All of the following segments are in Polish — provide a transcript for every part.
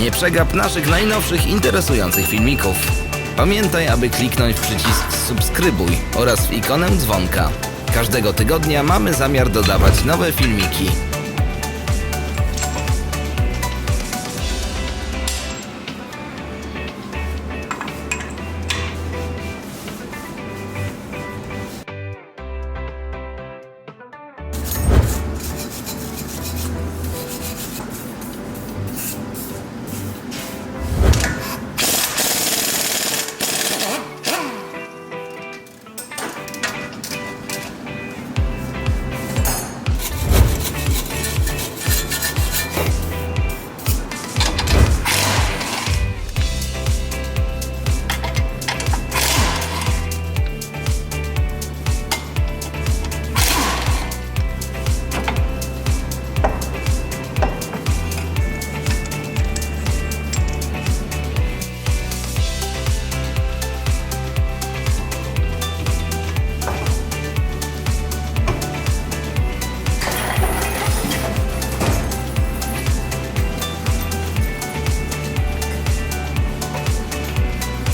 Nie przegap naszych najnowszych interesujących filmików. Pamiętaj, aby kliknąć w przycisk subskrybuj oraz w ikonę dzwonka. Każdego tygodnia mamy zamiar dodawać nowe filmiki.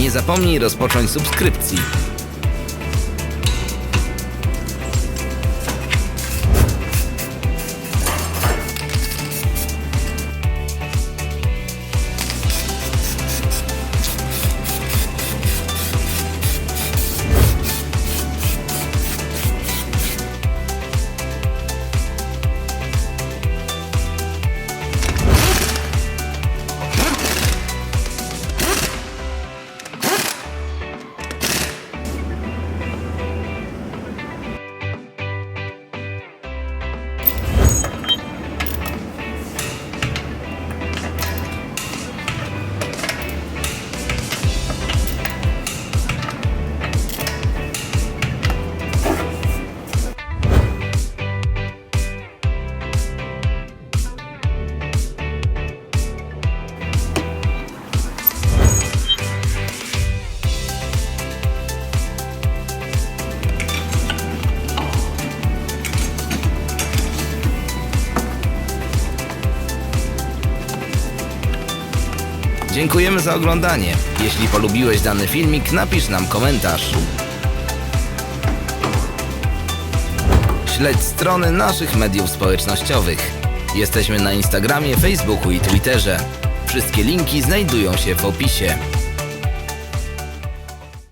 Nie zapomnij rozpocząć subskrypcji. Dziękujemy za oglądanie. Jeśli polubiłeś dany filmik, napisz nam komentarz. Śledź strony naszych mediów społecznościowych. Jesteśmy na Instagramie, Facebooku i Twitterze. Wszystkie linki znajdują się w opisie.